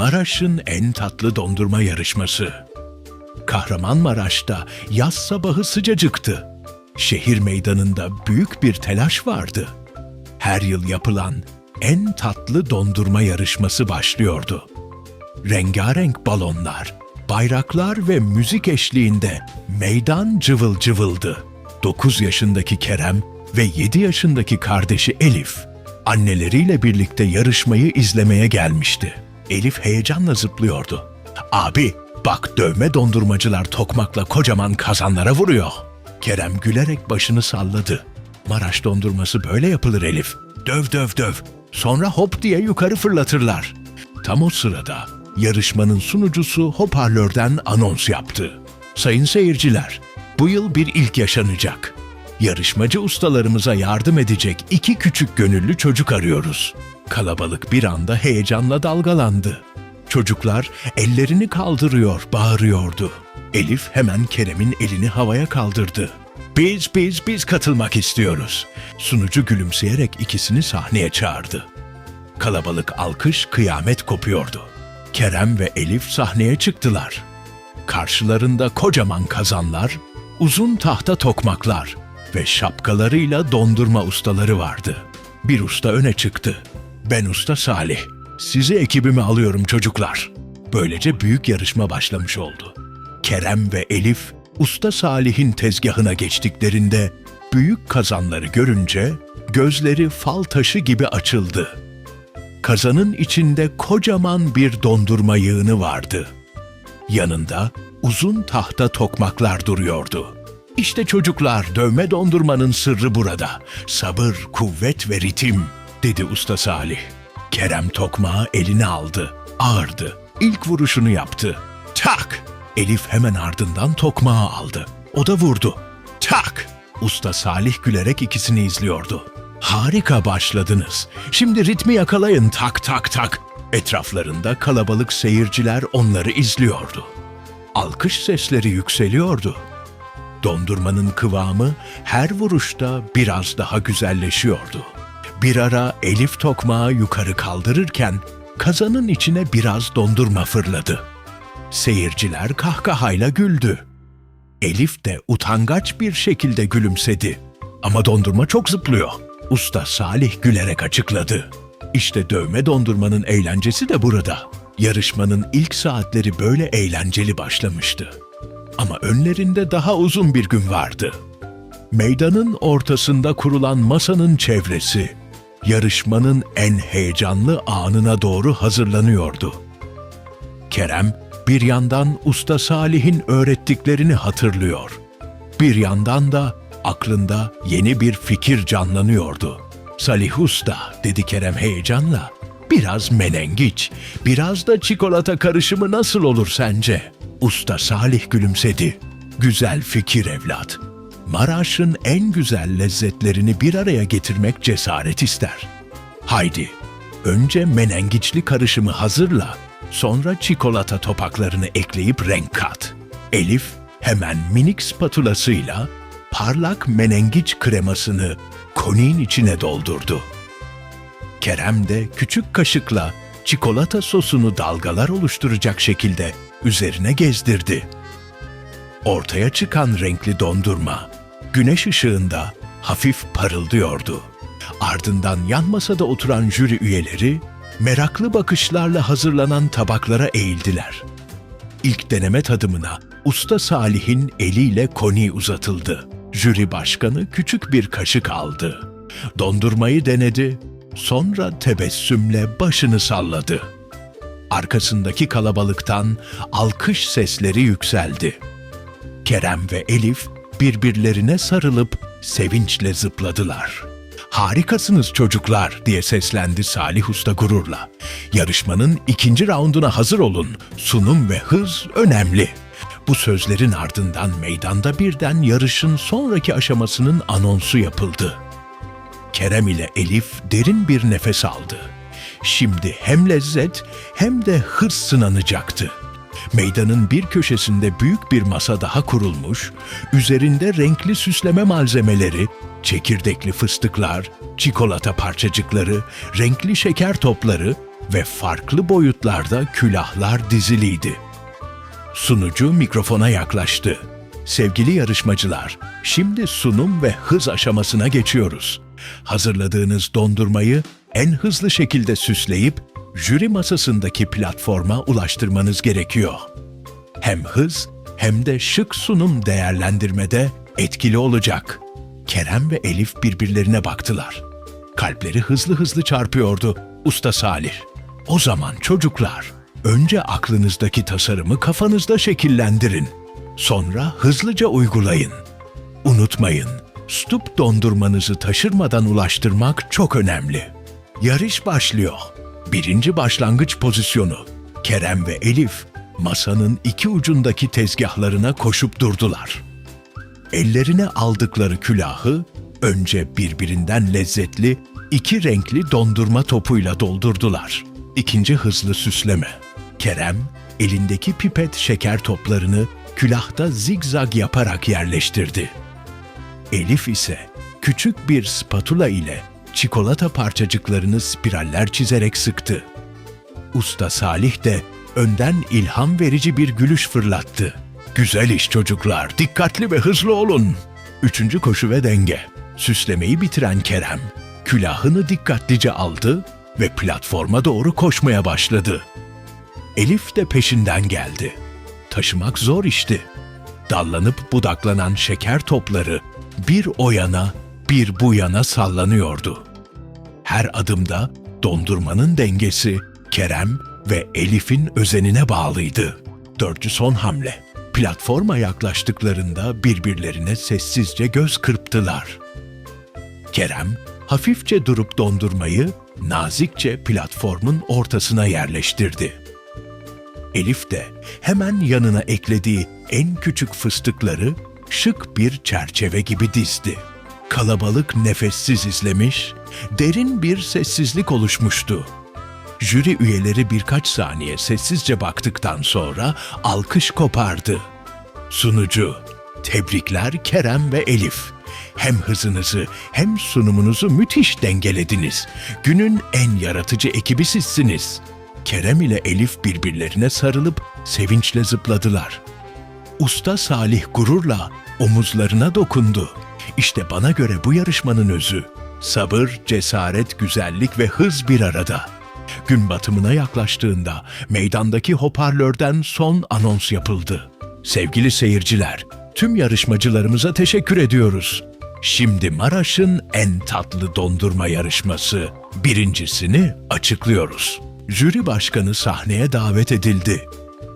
Maraş'ın en tatlı dondurma yarışması. Kahramanmaraş'ta yaz sabahı sıcacıktı. Şehir meydanında büyük bir telaş vardı. Her yıl yapılan en tatlı dondurma yarışması başlıyordu. Rengarenk balonlar, bayraklar ve müzik eşliğinde meydan cıvıl cıvıldı. 9 yaşındaki Kerem ve 7 yaşındaki kardeşi Elif anneleriyle birlikte yarışmayı izlemeye gelmişti. Elif heyecanla zıplıyordu. Abi bak dövme dondurmacılar tokmakla kocaman kazanlara vuruyor. Kerem gülerek başını salladı. Maraş dondurması böyle yapılır Elif. Döv döv döv. Sonra hop diye yukarı fırlatırlar. Tam o sırada yarışmanın sunucusu hoparlörden anons yaptı. Sayın seyirciler, bu yıl bir ilk yaşanacak. Yarışmacı ustalarımıza yardım edecek iki küçük gönüllü çocuk arıyoruz. Kalabalık bir anda heyecanla dalgalandı. Çocuklar ellerini kaldırıyor, bağırıyordu. Elif hemen Kerem'in elini havaya kaldırdı. Biz biz biz katılmak istiyoruz. Sunucu gülümseyerek ikisini sahneye çağırdı. Kalabalık alkış kıyamet kopuyordu. Kerem ve Elif sahneye çıktılar. Karşılarında kocaman kazanlar, uzun tahta tokmaklar ve şapkalarıyla dondurma ustaları vardı. Bir usta öne çıktı. Ben usta Salih. Sizi ekibime alıyorum çocuklar. Böylece büyük yarışma başlamış oldu. Kerem ve Elif usta Salih'in tezgahına geçtiklerinde büyük kazanları görünce gözleri fal taşı gibi açıldı. Kazanın içinde kocaman bir dondurma yığını vardı. Yanında uzun tahta tokmaklar duruyordu. İşte çocuklar dövme dondurmanın sırrı burada. Sabır, kuvvet ve ritim, dedi usta Salih. Kerem tokmağı eline aldı. Ağırdı. İlk vuruşunu yaptı. Tak! Elif hemen ardından tokmağı aldı. O da vurdu. Tak! Usta Salih gülerek ikisini izliyordu. Harika başladınız. Şimdi ritmi yakalayın tak tak tak. Etraflarında kalabalık seyirciler onları izliyordu. Alkış sesleri yükseliyordu. Dondurmanın kıvamı her vuruşta biraz daha güzelleşiyordu. Bir ara Elif tokmağı yukarı kaldırırken kazanın içine biraz dondurma fırladı. Seyirciler kahkahayla güldü. Elif de utangaç bir şekilde gülümsedi. Ama dondurma çok zıplıyor. Usta Salih gülerek açıkladı. İşte dövme dondurmanın eğlencesi de burada. Yarışmanın ilk saatleri böyle eğlenceli başlamıştı. Ama önlerinde daha uzun bir gün vardı. Meydanın ortasında kurulan masanın çevresi, yarışmanın en heyecanlı anına doğru hazırlanıyordu. Kerem bir yandan Usta Salih'in öğrettiklerini hatırlıyor. Bir yandan da aklında yeni bir fikir canlanıyordu. Salih Usta, dedi Kerem heyecanla, biraz menengiç, biraz da çikolata karışımı nasıl olur sence? Usta Salih gülümsedi. Güzel fikir evlat. Maraş'ın en güzel lezzetlerini bir araya getirmek cesaret ister. Haydi, önce menengiçli karışımı hazırla, sonra çikolata topaklarını ekleyip renk kat. Elif hemen minik spatulasıyla parlak menengiç kremasını koniğin içine doldurdu. Kerem de küçük kaşıkla çikolata sosunu dalgalar oluşturacak şekilde üzerine gezdirdi. Ortaya çıkan renkli dondurma güneş ışığında hafif parıldıyordu. Ardından yan masada oturan jüri üyeleri meraklı bakışlarla hazırlanan tabaklara eğildiler. İlk deneme tadımına Usta Salih'in eliyle koni uzatıldı. Jüri başkanı küçük bir kaşık aldı. Dondurmayı denedi, sonra tebessümle başını salladı. Arkasındaki kalabalıktan alkış sesleri yükseldi. Kerem ve Elif birbirlerine sarılıp sevinçle zıpladılar. Harikasınız çocuklar diye seslendi Salih Usta gururla. Yarışmanın ikinci raunduna hazır olun. Sunum ve hız önemli. Bu sözlerin ardından meydanda birden yarışın sonraki aşamasının anonsu yapıldı. Kerem ile Elif derin bir nefes aldı. Şimdi hem lezzet hem de hırs sınanacaktı. Meydanın bir köşesinde büyük bir masa daha kurulmuş, üzerinde renkli süsleme malzemeleri, çekirdekli fıstıklar, çikolata parçacıkları, renkli şeker topları, ve farklı boyutlarda külahlar diziliydi. Sunucu mikrofona yaklaştı. Sevgili yarışmacılar, şimdi sunum ve hız aşamasına geçiyoruz. Hazırladığınız dondurmayı en hızlı şekilde süsleyip jüri masasındaki platforma ulaştırmanız gerekiyor. Hem hız hem de şık sunum değerlendirmede etkili olacak. Kerem ve Elif birbirlerine baktılar. Kalpleri hızlı hızlı çarpıyordu Usta Salih. O zaman çocuklar, önce aklınızdaki tasarımı kafanızda şekillendirin. Sonra hızlıca uygulayın. Unutmayın, stup dondurmanızı taşırmadan ulaştırmak çok önemli. Yarış başlıyor. Birinci başlangıç pozisyonu. Kerem ve Elif masanın iki ucundaki tezgahlarına koşup durdular. Ellerine aldıkları külahı önce birbirinden lezzetli iki renkli dondurma topuyla doldurdular. İkinci hızlı süsleme. Kerem elindeki pipet şeker toplarını külahta zigzag yaparak yerleştirdi. Elif ise küçük bir spatula ile çikolata parçacıklarını spiraller çizerek sıktı. Usta Salih de önden ilham verici bir gülüş fırlattı. Güzel iş çocuklar, dikkatli ve hızlı olun. Üçüncü koşu ve denge. Süslemeyi bitiren Kerem, külahını dikkatlice aldı ve platforma doğru koşmaya başladı. Elif de peşinden geldi. Taşımak zor işti. Dallanıp budaklanan şeker topları bir o yana bir bu yana sallanıyordu. Her adımda dondurmanın dengesi Kerem ve Elif'in özenine bağlıydı. Dördüncü son hamle. Platforma yaklaştıklarında birbirlerine sessizce göz kırptılar. Kerem hafifçe durup dondurmayı nazikçe platformun ortasına yerleştirdi. Elif de hemen yanına eklediği en küçük fıstıkları şık bir çerçeve gibi dizdi. Kalabalık nefessiz izlemiş, derin bir sessizlik oluşmuştu. Jüri üyeleri birkaç saniye sessizce baktıktan sonra alkış kopardı. Sunucu, tebrikler Kerem ve Elif. Hem hızınızı hem sunumunuzu müthiş dengelediniz. Günün en yaratıcı ekibi sizsiniz. Kerem ile Elif birbirlerine sarılıp sevinçle zıpladılar. Usta Salih gururla omuzlarına dokundu. İşte bana göre bu yarışmanın özü. Sabır, cesaret, güzellik ve hız bir arada. Gün batımına yaklaştığında meydandaki hoparlörden son anons yapıldı. Sevgili seyirciler, tüm yarışmacılarımıza teşekkür ediyoruz. Şimdi Maraş'ın en tatlı dondurma yarışması birincisini açıklıyoruz. Jüri başkanı sahneye davet edildi.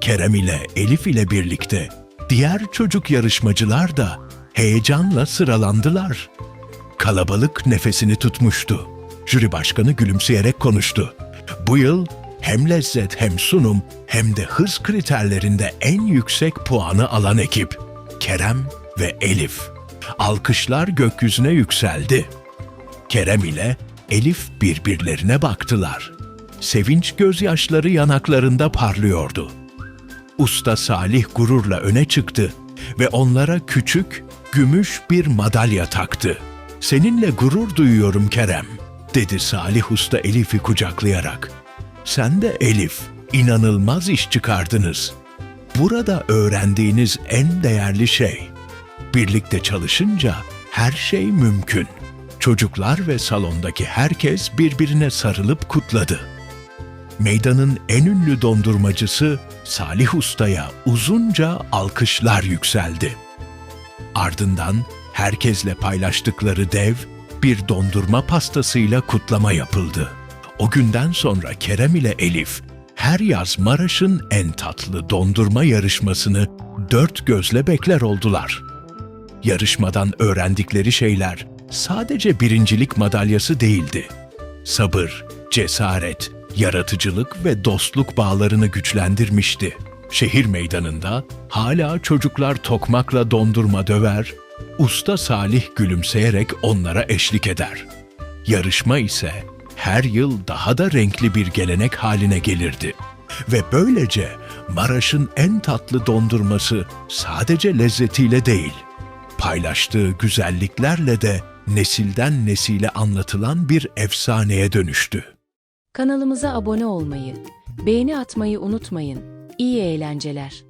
Kerem ile Elif ile birlikte diğer çocuk yarışmacılar da heyecanla sıralandılar. Kalabalık nefesini tutmuştu. Jüri başkanı gülümseyerek konuştu. Bu yıl hem lezzet hem sunum hem de hız kriterlerinde en yüksek puanı alan ekip Kerem ve Elif. Alkışlar gökyüzüne yükseldi. Kerem ile Elif birbirlerine baktılar. Sevinç gözyaşları yanaklarında parlıyordu. Usta Salih gururla öne çıktı ve onlara küçük, gümüş bir madalya taktı. Seninle gurur duyuyorum Kerem, dedi Salih Usta Elif'i kucaklayarak. Sen de Elif, inanılmaz iş çıkardınız. Burada öğrendiğiniz en değerli şey, birlikte çalışınca her şey mümkün. Çocuklar ve salondaki herkes birbirine sarılıp kutladı meydanın en ünlü dondurmacısı Salih Usta'ya uzunca alkışlar yükseldi. Ardından herkesle paylaştıkları dev bir dondurma pastasıyla kutlama yapıldı. O günden sonra Kerem ile Elif her yaz Maraş'ın en tatlı dondurma yarışmasını dört gözle bekler oldular. Yarışmadan öğrendikleri şeyler sadece birincilik madalyası değildi. Sabır, cesaret, yaratıcılık ve dostluk bağlarını güçlendirmişti. Şehir meydanında hala çocuklar tokmakla dondurma döver, usta Salih gülümseyerek onlara eşlik eder. Yarışma ise her yıl daha da renkli bir gelenek haline gelirdi. Ve böylece Maraş'ın en tatlı dondurması sadece lezzetiyle değil, paylaştığı güzelliklerle de nesilden nesile anlatılan bir efsaneye dönüştü. Kanalımıza abone olmayı, beğeni atmayı unutmayın. İyi eğlenceler.